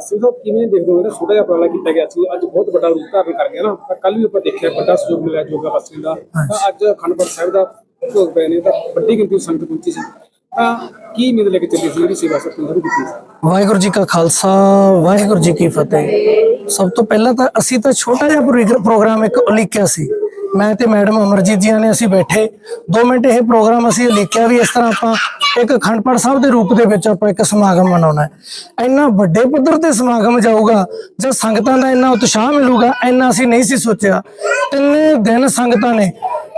ਸਿੱਧੋ ਕਿਵੇਂ ਦੇਖਦੇ ਹੋ? ਇਹਦਾ ਛੋਟਾ ਜਿਹਾ ਉਪਰਾਲਾ ਕੀਤਾ ਗਿਆ ਸੀ। ਅੱਜ ਬਹੁਤ ਵੱਡਾ ਰੂਪ ਧਾਰਨ ਕਰ ਗਿਆ ਨਾ। ਤਾਂ ਕੱਲ ਵੀ ਆਪਾਂ ਦੇਖਿਆ ਵੱਡਾ ਸਹਿਯੋਗ ਮਿਲਿਆ ਯੋਗਾ ਵਾਸੀਆਂ ਦਾ। ਤਾਂ ਅੱਜ ਅਖੰਡਪੁਰ ਸਾਹਿਬ ਦਾ ਭੋਗ ਪੈ ਨੇ। ਤਾਂ ਵੱਡੀ ਗਿਣਤੀ ਵਿੱਚ ਸੰਗਤ ਪਹੁੰਚੀ ਸੀ। ਤਾਂ ਕੀ ਉਮੀਦ ਲੈ ਕੇ ਚੱਲੀ ਸੀ ਜਿਹੜੀ ਸੇਵਾ ਸਤਿ ਸ਼ੁਰੂ ਕੀਤੀ ਸੀ? ਵਾਹਿਗੁਰੂ ਜੀ ਕਾ ਖਾਲਸਾ ਵਾਹਿਗੁਰੂ ਜੀ ਕੀ ਫਤਿਹ। ਸਭ ਤੋਂ ਪਹਿਲਾਂ ਤਾਂ ਅਸੀਂ ਤਾਂ ਛੋਟਾ ਜਿਹਾ ਪ੍ਰੋਗਰ- ਪ੍ਰੋਗਰਾਮ ਇੱਕ ਉਲੀਕਿਆ ਸੀ। ਮੈਂ ਤੇ ਮੈਡਮ ਅਮਰਜੀਤ ਜੀ ਨੇ ਅਸੀਂ ਬੈਠੇ। 2 ਮਿੰਟ ਇਹ ਪ੍ਰੋਗਰਾਮ ਅਸੀਂ ਉਲੀਕਿਆ ਵੀ ਇਸ ਤਰ੍ਹਾਂ ਆਪਾਂ ਇੱਕ ਖੰਡਪੜ ਸਾਹਿਬ ਦੇ ਰੂਪ ਦੇ ਵਿੱਚ ਆਪਾਂ ਇੱਕ ਸਮਾਗਮ ਮਨਾਉਣਾ ਹੈ। ਇੰਨਾ ਵੱਡੇ ਪੱਧਰ ਤੇ ਸਮਾਗਮ ਜਾਊਗਾ ਜਦ ਸੰਗਤਾਂ ਦਾ ਇੰਨਾ ਉਤਸ਼ਾਹ ਮਿਲੂਗਾ, ਇੰਨਾ ਅਸੀਂ ਨਹੀਂ ਸੀ ਸੋਚਿਆ। ਤਿੰਨੇ ਦਿਨ ਸੰਗਤਾਂ ਨੇ,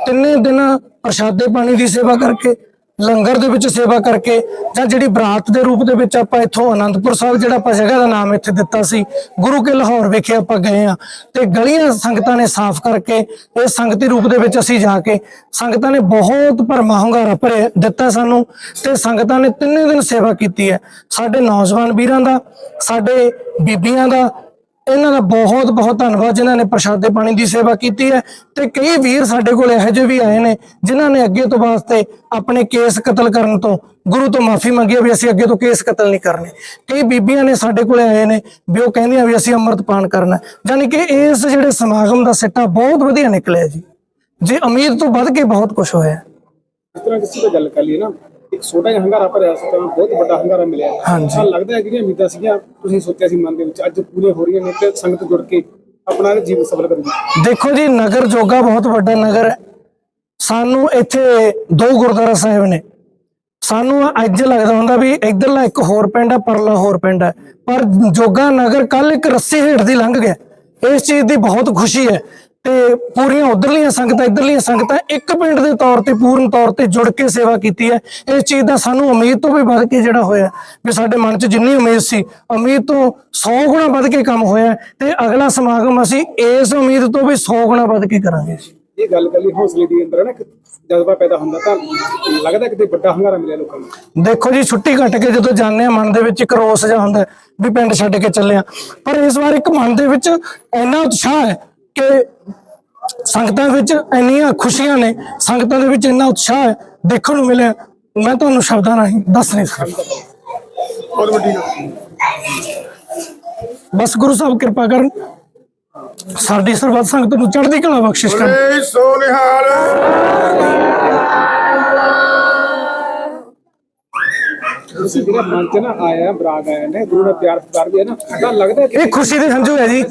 ਤਿੰਨੇ ਦਿਨ ਪ੍ਰਸ਼ਾਦੇ ਪਾਣੀ ਦੀ ਸੇਵਾ ਕਰਕੇ ਲੰਗਰ ਦੇ ਵਿੱਚ ਸੇਵਾ ਕਰਕੇ ਜਾਂ ਜਿਹੜੀ ਬਰਾਤ ਦੇ ਰੂਪ ਦੇ ਵਿੱਚ ਆਪਾਂ ਇੱਥੋਂ ਅਨੰਦਪੁਰ ਸਾਹਿਬ ਜਿਹੜਾ ਆਪਾਂ ਜਗ੍ਹਾ ਦਾ ਨਾਮ ਇੱਥੇ ਦਿੱਤਾ ਸੀ, ਗੁਰੂ ਕੇ ਲਾਹੌਰ ਵਿਖੇ ਆਪਾਂ ਗਏ ਆ ਤੇ ਗਲੀਆਂ ਸੰਗਤਾਂ ਨੇ ਸਾਫ਼ ਕਰਕੇ ਇਹ ਸੰਗਤੀ ਰੂਪ ਦੇ ਵਿੱਚ ਅਸੀਂ ਜਾ ਕੇ ਸੰਗਤਾਂ ਨੇ ਬਹੁਤ ਭਰਮਾ ਹੁੰਗਾਰਾ ਭਰਿਆ ਦਿੱਤਾ ਸਾਨੂੰ ਤੇ ਸੰਗਤਾਂ ਨੇ ਤਿੰਨੇ ਦਿਨ ਸੇਵਾ ਕੀਤੀ ਹੈ। ਸਾਡੇ ਨੌਜਵਾਨ ਵੀਰਾਂ ਦਾ, ਸਾਡੇ ਬੀਬੀਆਂ ਦਾ ਇਹਨਾਂ ਦਾ ਬਹੁਤ ਬਹੁਤ ਧੰਨਵਾਦ ਜਿਨ੍ਹਾਂ ਨੇ ਪ੍ਰਸ਼ਾਦੇ ਪਾਣੀ ਦੀ ਸੇਵਾ ਕੀਤੀ ਹੈ ਤੇ ਕਈ ਵੀਰ ਸਾਡੇ ਕੋਲ ਇਹੋ ਜਿਹੇ ਵੀ ਆਏ ਨੇ ਜਿਨ੍ਹਾਂ ਨੇ ਅੱਗੇ ਤੋਂ ਵਾਸਤੇ ਆਪਣੇ ਕੇਸ ਕਤਲ ਕਰਨ ਤੋਂ, ਗੁਰੂ ਤੋਂ ਮਾਫੀ ਮੰਗੀ ਵੀ ਅਸੀਂ ਅੱਗੇ ਤੋਂ ਕੇਸ ਕਤਲ ਨਹੀਂ ਕਰਨੇ। ਕਈ ਬੀਬੀਆਂ ਨੇ ਸਾਡੇ ਕੋਲ ਆਏ ਨੇ ਵੀ ਉਹ ਕਹਿੰਦੀਆਂ ਵੀ ਅਸੀਂ ਅੰਮ੍ਰਿਤਪਾਨ ਕਰਨਾ ਹੈ। ਯਾਨੀ ਕਿ ਇਸ ਜਿਹੜੇ ਸਮਾਗਮ ਦਾ ਸਿੱਟਾ ਬਹੁਤ ਵਧੀਆ ਨਿਕਲਿਆ ਜੀ। ਜੇ ਉਮੀਦ ਤੋਂ ਵੱਧ ਕੇ ਬਹੁਤ ਕੁਝ ਹੋਇਆ। ਇਸ ਤਰ੍ਹਾਂ ਕਿਸੇ ਤੋਂ ਗੱਲ ਕਰ ਲਈਏ ਨਾ ਇੱਕ ਛੋਟਾ ਜਿਹਾ ਹੰਗਾਰਾ ਭਰਿਆ ਸੀ ਤਾਂ ਬਹੁਤ ਵੱਡਾ ਹੰਗਾਰਾ ਮਿਲਿਆ। ਹਾਂਜੀ। ਤਾਂ ਲੱਗਦਾ ਹੈ ਜਿਹੜੀਆਂ ਉਮੀਦਾਂ ਸੀਗੀਆਂ ਤੁਸੀਂ ਸੋਚਿਆ ਸੀ ਮਨ ਦੇ ਵਿੱਚ ਅੱਜ ਪੂਰੇ ਹੋ ਰਹੀਆਂ ਨੇ ਤੇ ਸੰਗਤ ਜੁੜ ਕੇ ਆਪਣਾ ਜੀਵਨ ਸਫਲ ਕਰੂਗੀ। ਦੇਖੋ ਜੀ ਨਗਰ ਜੋਗਾ ਬਹੁਤ ਵੱਡਾ ਨਗਰ ਹੈ। ਸਾਨੂੰ ਇੱਥੇ ਦੋ ਗੁਰਦੁਆਰਾ ਸਾਹਿਬ ਨੇ। ਸਾਨੂੰ ਅੱਜ ਲੱਗਦਾ ਹੁੰਦਾ ਵੀ ਇਧਰਲਾ ਇੱਕ ਹੋਰ ਪਿੰਡ ਹੈ ਪਰਲਾ ਹੋਰ ਪਿੰਡ ਹੈ ਪਰ ਜੋਗਾ ਨਗਰ ਕੱਲ ਇੱਕ ਰੱਸੀ ਹੇਠ ਦੀ ਲੰਘ ਗਿਆ। ਇਸ ਚੀਜ਼ ਦੀ ਬਹੁਤ ਖੁਸ਼ੀ ਹੈ। ਤੇ ਪੂਰੀਆਂ ਉਧਰਲੀਆਂ ਸੰਗਤਾਂ ਇਧਰਲੀਆਂ ਸੰਗਤਾਂ ਇੱਕ ਪਿੰਡ ਦੇ ਤੌਰ ਤੇ ਪੂਰਨ ਤੌਰ ਤੇ ਜੁੜ ਕੇ ਸੇਵਾ ਕੀਤੀ ਹੈ। ਇਸ ਚੀਜ਼ ਦਾ ਸਾਨੂੰ ਉਮੀਦ ਤੋਂ ਵੀ ਵੱਧ ਕੇ ਜਿਹੜਾ ਹੋਇਆ ਵੀ ਸਾਡੇ ਮਨ 'ਚ ਜਿੰਨੀ ਉਮੀਦ ਸੀ ਉਮੀਦ ਤੋਂ 100 ਗੁਣਾ ਵੱਧ ਕੇ ਕੰਮ ਹੋਇਆ ਤੇ ਅਗਲਾ ਸਮਾਗਮ ਅਸੀਂ ਇਸ ਉਮੀਦ ਤੋਂ ਵੀ 100 ਗੁਣਾ ਵੱਧ ਕੇ ਕਰਾਂਗੇ। ਇਹ ਗੱਲ ਕਰ ਹੌਸਲੇ ਦੀ ਅੰਦਰ ਹੈ ਨਾ ਜਜ਼ਬਾ ਪੈਦਾ ਹੁੰਦਾ ਤਾਂ ਲੱਗਦਾ ਕਿਤੇ ਵੱਡਾ ਹੰਗਾਰਾ ਮਿਲਿਆ ਲੋਕਾਂ ਨੂੰ। ਦੇਖੋ ਜੀ ਛੁੱਟੀ ਕੱਟ ਕੇ ਜਦੋਂ ਜਾਂਦੇ ਆ ਮਨ ਦੇ ਵਿੱਚ ਇੱਕ ਰੋਸ ਜਿਹਾ ਹੁੰਦਾ ਵੀ ਪਿੰਡ ਛੱਡ ਕੇ ਚੱਲੇ ਆ ਪਰ ਇਸ ਵਾਰ ਇੱਕ ਮਨ ਦੇ ਵਿੱਚ ਇੰਨਾ ਉਤਸ਼ਾਹ ਹੈ ਕਿ ਸੰਗਤਾਂ ਵਿੱਚ ਇੰਨੀਆਂ ਖੁਸ਼ੀਆਂ ਨੇ ਸੰਗਤਾਂ ਦੇ ਵਿੱਚ ਇੰਨਾ ਉਤਸ਼ਾਹ ਹੈ ਦੇਖਣ ਨੂੰ ਮਿਲਿਆ। ਮੈਂ ਤੁਹਾਨੂੰ ਸ਼ਬਦਾਂ ਰਾਹੀਂ ਦੱਸ ਨਹੀਂ ਸਕਦਾ। ਬਸ ਗੁਰੂ ਸਾਹਿਬ ਕਿਰਪਾ ਕਰਨ ਸਾਡੀ ਸਰਬੱਤ ਸੰਗਤ ਨੂੰ ਚੜ੍ਹਦੀ ਕਲਾ ਬਖਸ਼ਿਸ਼ ਕਰਨ। ਸੋਨਿਹਾਲ ਤੁਸੀਂ ਜਿਹੜਾ ਮਨ ਚ ਨਾ ਆਇਆ ਬਰਾਗ ਆਇਆ ਨੇ ਗੁਰੂ ਦਾ ਪਿਆਰ ਵੀ ਹੈ ਨਾ ਤਾਂ ਲੱਗਦਾ ਕਿ ਇਹ ਖੁਸ਼ੀ ਦੇ ਹੰਝੂ ਹੈ ਜੀ। ਇਹ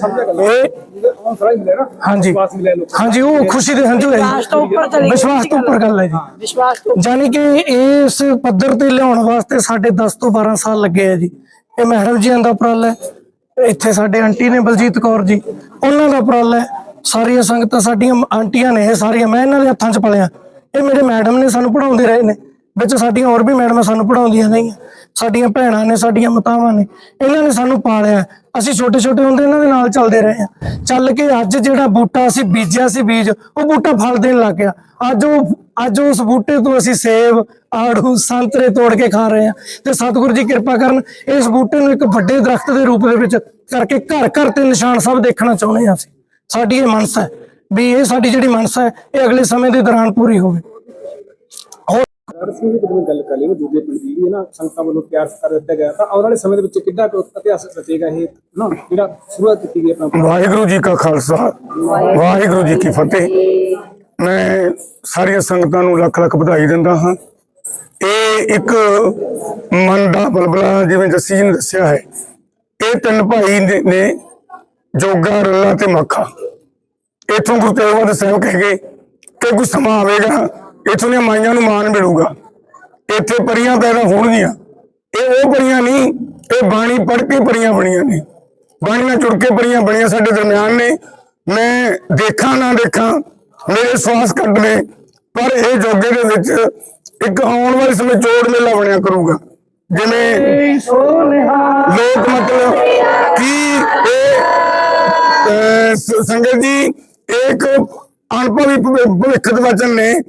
ਹੌਸਲਾ ਹੀ ਮਿਲਿਆ ਨਾ ਹਾਂਜੀ। ਵਿਸ਼ਵਾਸ ਮਿਲਿਆ ਲੋਕਾਂ ਹਾਂਜੀ ਉਹ ਖੁਸ਼ੀ ਦੇ ਹੰਝੂ ਹੈ ਜੀ। ਵਿਸ਼ਵਾਸ ਤੋਂ ਉੱਪਰ ਗੱਲ ਹੈ ਜੀ। ਵਿਸ਼ਵਾਸ ਤੋਂ ਜਾਨੀ ਕਿ ਇਸ ਪੱਧਰ ਤੇ ਲਿਆਉਣ ਵਾਸਤੇ ਸਾਡੇ 10 ਤੋਂ 12 ਸਾਲ ਲੱਗੇ ਆ ਜੀ। ਇਹ ਮੈਡਮ ਜੀ ਦਾ ਉਪਰਾਲਾ ਹੈ। ਇੱਥੇ ਸਾਡੇ ਆਂਟੀ ਨੇ ਬਲਜੀਤ ਕੌਰ ਜੀ ਉਹਨਾਂ ਦਾ ਉਪਰਾਲਾ ਹੈ। ਸਾਰੀਆਂ ਸੰਗਤਾਂ ਸਾਡੀਆਂ ਆਂਟੀਆਂ ਨੇ ਇਹ ਸਾਰੀਆਂ ਮੈਂ ਇਹਨਾਂ ਦੇ ਹੱਥਾਂ 'ਚ ਪਲਿਆ। ਇਹ ਮੇਰੇ ਮੈਡਮ ਨੇ ਸਾਨੂੰ ਪੜਾਉਂਦੇ ਰਹੇ ਨੇ। ਵਿੱਚ ਸਾਡੀਆਂ ਹੋਰ ਵੀ ਮੈਡਮਾਂ ਸਾਨੂੰ ਪੜਾਉਂਦੀਆਂ ਰਹੀਆਂ। ਸਾਡੀਆਂ ਭੈਣਾਂ ਨੇ, ਸਾਡੀਆਂ ਮਾਤਾਵਾਂ ਨੇ, ਇਹਨਾਂ ਨੇ ਸਾਨੂੰ ਪਾਲਿਆ। ਅਸੀਂ ਛੋਟੇ ਛੋਟੇ ਹੁੰਦੇ ਇਹਨਾਂ ਦੇ ਨਾਲ ਚੱਲਦੇ ਰਹੇ ਹਾਂ। ਚੱਲ ਕੇ ਅੱਜ ਜਿਹੜਾ ਬੂਟਾ ਅਸੀਂ ਬੀਜਿਆ ਸੀ ਬੀਜ, ਉਹ ਬੂਟਾ ਫਲ ਦੇਣ ਲੱਗ ਗਿਆ। ਅੱਜ ਉਹ, ਅੱਜ ਉਸ ਬੂਟੇ ਤੋਂ ਅਸੀਂ ਸੇਬ, ਆੜੂ, ਸੰਤਰੇ ਤੋੜ ਕੇ ਖਾ ਰਹੇ ਹਾਂ। ਤੇ ਸਤਿਗੁਰੂ ਜੀ ਕਿਰਪਾ ਕਰਨ, ਇਸ ਬੂਟੇ ਨੂੰ ਇੱਕ ਵੱਡੇ ਦਰਖਤ ਦੇ ਰੂਪ ਦੇ ਵਿੱਚ ਕਰਕੇ ਘਰ ਘਰ ਤੇ ਨਿਸ਼ਾਨ ਸਾਹਿਬ ਦੇਖਣਾ ਚਾਹੁੰਦੇ ਹਾਂ ਅਸੀਂ। ਸਾਡੀ ਇਹ ਮਨਸਾ ਹੈ ਵੀ ਇਹ ਸਾਡੀ ਜਿਹੜੀ ਮਨਸਾ ਹੈ, ਇਹ ਅਗਲੇ ਸਮੇਂ ਦੇ ਦੌਰਾਨ ਪੂਰੀ ਹੋਵੇ। ਰਾਜ ਸਿੰਘ ਜੀ ਜਦੋਂ ਗੱਲ ਕਰ ਲਈ ਨਾ ਦੂਜੇ ਪਿੰਡ ਦੀ ਵੀ ਹੈ ਨਾ ਸੰਗਤਾਂ ਵੱਲੋਂ ਪਿਆਰ ਸਤਿਕਾਰ ਦਿੱਤਾ ਗਿਆ ਤਾਂ ਆਉਣ ਵਾਲੇ ਸਮੇਂ ਦੇ ਵਿੱਚ ਕਿੱਦਾਂ ਕੁ ਇਤਿਹਾਸ ਰਚੇਗਾ ਇਹ ਨਾ ਜਿਹੜਾ ਸ਼ੁਰੂਆਤ ਕੀਤੀ ਗਈ ਆਪਣਾ? ਵਾਹਿਗੁਰੂ ਜੀ ਕਾ ਖਾਲਸਾ ਵਾਹਿਗੁਰੂ ਜੀ ਕੀ ਫਤਿਹ। ਮੈਂ ਸਾਰੀਆਂ ਸੰਗਤਾਂ ਨੂੰ ਲੱਖ ਲੱਖ ਵਧਾਈ ਦਿੰਦਾ ਹਾਂ। ਇਹ ਇੱਕ ਮਨ ਦਾ ਬਲਬਲਾ ਜਿਵੇਂ ਜੱਸੀ ਜੀ ਨੇ ਦੱਸਿਆ ਹੈ ਇਹ ਤਿੰਨ ਭਾਈ ਨੇ- ਨੇ ਜੋਗਾ ਰੱਲਾ ਤੇ ਮੱਖਾ। ਇਥੋਂ ਗੁਰੂ ਤੇਗ ਬਹਾਦਰ ਸਾਹਿਬ ਕਹਿ ਗਏ ਕਿ ਕੋਈ ਸਮਾਂ ਆਵੇਗਾ ਇੱਥੋਂ ਦੀਆਂ ਮਾਈਆਂ ਨੂੰ ਮਾਣ ਮਿਲੂਗਾ। ਇੱਥੇ ਪਰੀਆਂ ਪੈਦਾ ਹੋਣਗੀਆਂ। ਇਹ ਉਹ ਪਰੀਆਂ ਨਹੀਂ, ਇਹ ਬਾਣੀ ਪੜ੍ਹ ਕੇ ਪਰੀਆਂ ਬਣੀਆਂ ਨੇ। ਬਾਣੀ ਨਾਲ ਜੁੜ ਕੇ ਪਰੀਆਂ ਬਣੀਆਂ ਸਾਡੇ ਦਰਮਿਆਨ ਨੇ। ਮੈਂ ਦੇਖਾਂ ਨਾ ਦੇਖਾਂ, ਮੇਰੇ ਸਵਾਸ ਕੱਢ ਨੇ ਪਰ ਇਹ ਜੋਗੇ ਦੇ ਵਿੱਚ ਇੱਕ ਆਉਣ ਵਾਲੇ ਸਮੇਂ ਜੋੜ ਮੇਲਾ ਬਣਿਆ ਕਰੂਗਾ। ਜਿਵੇਂ ਲੋਕ ਮਤਲਬ ਕੀ ਇਹ ਸੰਗਤ ਜੀ ਇੱਕ ਅਨੁਭਵੀ ਭਵਿ- ਭਵਿੱਖ ਵਚਨ ਨੇ।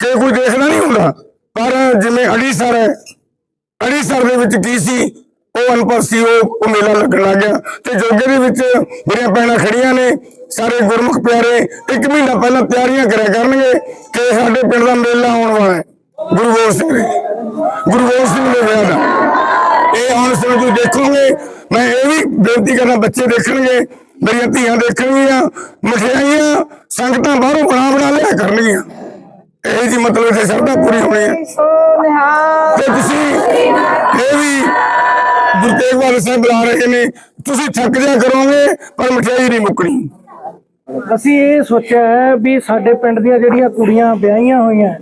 ਕਿ ਕੋਈ ਦੇਖਦਾ ਨਹੀਂ ਹੁੰਦਾ, ਪਰ ਜਿਵੇਂ ਅੜੀਸਰ ਹੈ ਅੜੀਸਰ ਦੇ ਵਿੱਚ ਕੀ ਸੀ? ਉਹ ਅਨਪੜ੍ਹ ਸੀ, ਉਹ ਮੇਲਾ ਲੱਗਣ ਲੱਗ ਗਿਆ ਤੇ ਜੋਗੇ ਦੇ ਵਿੱਚ ਮੇਰੀਆਂ ਭੈਣਾਂ ਖੜੀਆਂ ਨੇ, ਸਾਰੇ ਗੁਰਮੁਖ ਪਿਆਰੇ, ਇੱਕ ਮਹੀਨਾ ਪਹਿਲਾਂ ਤਿਆਰੀਆਂ ਕਰਿਆ ਕਰਨਗੇ ਕਿ ਸਾਡੇ ਪਿੰਡ ਦਾ ਮੇਲਾ ਆਉਣ ਵਾਲਾ ਹੈ। ਗੁਰੂ ਗੋਬਿੰਦ ਸਿੰਘ ਦੇ, ਗੁਰੂ ਗੋਬਿੰਦ ਸਿੰਘ ਦੇ ਵਿਆਹ ਦਾ। ਇਹ ਹੁਣ ਸਮਝ ਤੁਸੀਂ ਦੇਖੋਗੇ, ਮੈਂ ਇਹ ਵੀ ਬੇਨਤੀ ਕਰਨਾ ਬੱਚੇ ਦੇਖਣਗੇ, ਮੇਰੀਆਂ ਧੀਆਂ ਦੇਖਣਗੀਆਂ, ਮਠਿਆਈਆਂ, ਸੰਗਤਾਂ ਬਾਹਰੋਂ ਬਣਾ ਬਣਾ ਲਿਆ ਕਰਨਗੀਆਂ। ਇਹ ਜੀ ਮਤਲਬ ਇਹ ਸ਼ਰਧਾ ਪੂਰੀ ਹੋਣੀ ਹੈ। ਤੇ ਤੁਸੀਂ ਇਹ ਵੀ ਗੁਰੂ ਤੇਗ ਬਹਾਦਰ ਸਾਹਿਬ ਬੁਲਾ ਰਹੇ ਨੇ। ਤੁਸੀਂ ਥੱਕ ਜਾ ਕਰੋਗੇ ਪਰ ਮਠਿਆਈ ਨਹੀਂ ਮੁੱਕਣੀ। ਅਸੀਂ ਇਹ ਸੋਚਿਆ ਹੈ ਵੀ ਸਾਡੇ ਪਿੰਡ ਦੀਆਂ ਜਿਹੜੀਆਂ ਕੁੜੀਆਂ ਵਿਆਹੀਆਂ ਹੋਈਆਂ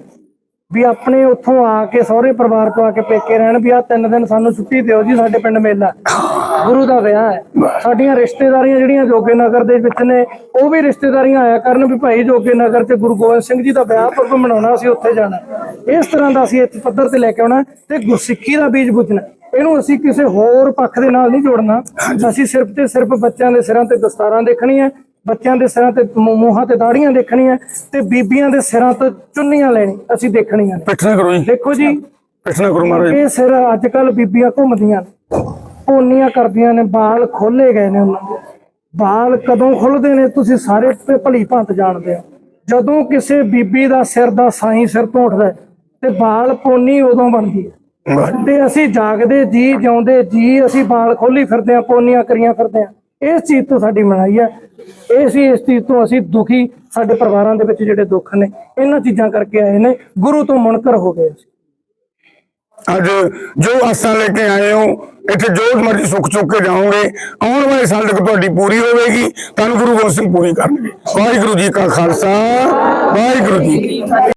ਵੀ ਆਪਣੇ ਉੱਥੋਂ ਆ ਕੇ ਸਹੁਰੇ ਪਰਿਵਾਰ ਤੋਂ ਆ ਕੇ ਪੇਕੇ ਰਹਿਣ ਵੀ ਆ ਤਿੰਨ ਦਿਨ ਸਾਨੂੰ ਛੁੱਟੀ ਦਿਓ ਜੀ ਸਾਡੇ ਪਿੰਡ ਮੇਲਾ। ਗੁਰੂ ਦਾ ਵਿਆਹ ਹੈ। ਸਾਡੀਆਂ ਰਿਸ਼ਤੇਦਾਰੀਆਂ ਜਿਹੜੀਆਂ ਜੋਗੇ ਨਗਰ ਦੇ ਵਿੱਚ ਨੇ ਉਹ ਵੀ ਰਿਸ਼ਤੇਦਾਰੀਆਂ ਆਇਆ ਕਰਨ ਵੀ ਭਾਈ ਜੋਗੇ ਨਗਰ 'ਚ ਗੁਰੂ ਗੋਬਿੰਦ ਸਿੰਘ ਜੀ ਦਾ ਵਿਆਹ ਪੁਰਬ ਮਨਾਉਣਾ ਅਸੀਂ ਉੱਥੇ ਜਾਣਾ ਇਸ ਤਰ੍ਹਾਂ ਦਾ ਅਸੀਂ ਇੱਥੇ ਪੱਧਰ ਤੇ ਲੈ ਕੇ ਆਉਣਾ ਤੇ ਗੁਰਸਿੱਖੀ ਦਾ ਬੀਜ ਬੁੱਝਣਾ ਇਹਨੂੰ ਅਸੀਂ ਕਿਸੇ ਹੋਰ ਪੱਖ ਦੇ ਨਾਲ ਨਹੀਂ ਜੋੜਨਾ। ਅਸੀਂ ਸਿਰਫ ਤੇ ਸਿਰਫ ਬੱਚਿਆਂ ਦੇ ਸਿਰਾਂ ਤੇ ਦਸਤਾਰਾਂ ਦੇਖਣੀਆਂ ਬੱਚਿਆਂ ਦੇ ਸਿਰਾਂ ਤੇ ਮੂੰਹਾਂ ਤੇ ਦਾੜੀਆਂ ਦੇਖਣੀਆਂ ਤੇ ਬੀਬੀਆਂ ਦੇ ਸਿਰਾਂ ਤੋਂ ਚੁੰਨੀਆਂ ਲੈਣੀ ਅਸੀਂ ਦੇਖਣੀਆਂ ਨੇ। ਪਿੱਠ ਨਾ ਕਰੋ ਜੀ। ਦੇਖੋ ਜੀ। ਪਿੱਠ ਨਾ ਕਰੋ ਮਹਾਰਾਜ। ਇਹ ਸਿਰ ਅੱਜ ਕੱਲ ਬੀਬੀਆਂ ਘੁੰਮਦੀਆਂ ਨੇ। ਪੋਨੀਆਂ ਕਰਦੀਆਂ ਨੇ ਵਾਲ ਖੋਲੇ ਗਏ ਨੇ ਉਹਨਾਂ ਦੇ। ਵਾਲ ਕਦੋਂ ਖੁੱਲਦੇ ਨੇ ਤੁਸੀਂ ਸਾਰੇ ਭਲੀ ਭਾਂਤ ਜਾਣਦੇ ਹੋ। ਜਦੋਂ ਕਿਸੇ ਬੀਬੀ ਦਾ ਸਿਰ ਦਾ ਸਾਈ ਸਿਰ ਤੋਂ ਉੱਠਦਾ ਤੇ ਵਾਲ ਪੋਨੀ ਉਦੋਂ ਬਣਦੀ ਹੈ। ਤੇ ਅਸੀਂ ਜਾਗਦੇ ਜੀ ਜਿਉਂਦੇ ਜੀ ਅਸੀਂ ਵਾਲ ਖੋਲੀ ਫਿਰਦੇ ਆ ਪੋਨੀਆਂ ਕਰੀਆਂ ਫਿਰਦੇ ਆ ਇਸ ਚੀਜ਼ ਤੋਂ ਸਾਡੀ ਮਨਾਈ ਹੈ। ਇਹ ਸੀ ਇਸ ਚੀਜ਼ ਤੋਂ ਅਸੀਂ ਦੁਖੀ ਸਾਡੇ ਪਰਿਵਾਰਾਂ ਦੇ ਵਿੱਚ ਜਿਹੜੇ ਦੁੱਖ ਨੇ ਇਹਨਾਂ ਚੀਜ਼ਾਂ ਕਰਕੇ ਆਏ ਨੇ। ਗੁਰੂ ਤੋਂ ਮੁਨਕਰ ਹੋ ਗਏ ਅਸੀਂ। ਅੱਜ ਜੋ ਆਸਾਂ ਲੈ ਕੇ ਆਏ ਹੋ, ਇੱਥੇ ਜੋ ਮਰਜ਼ੀ ਸੁੱਖ ਚੁੱਕ ਕੇ ਜਾਓਗੇ, ਆਉਣ ਵਾਲੇ ਸਾਲ ਤੱਕ ਤੁਹਾਡੀ ਪੂਰੀ ਹੋਵੇਗੀ, ਤੁਹਾਨੂੰ ਗੁਰੂ ਗੋਬਿੰਦ ਸਿੰਘ ਪੂਰੀ ਕਰਨਗੇ। ਵਾਹਿਗੁਰੂ ਜੀ ਕਾ ਖਾਲਸਾ, ਵਾਹਿਗੁਰੂ ਜੀ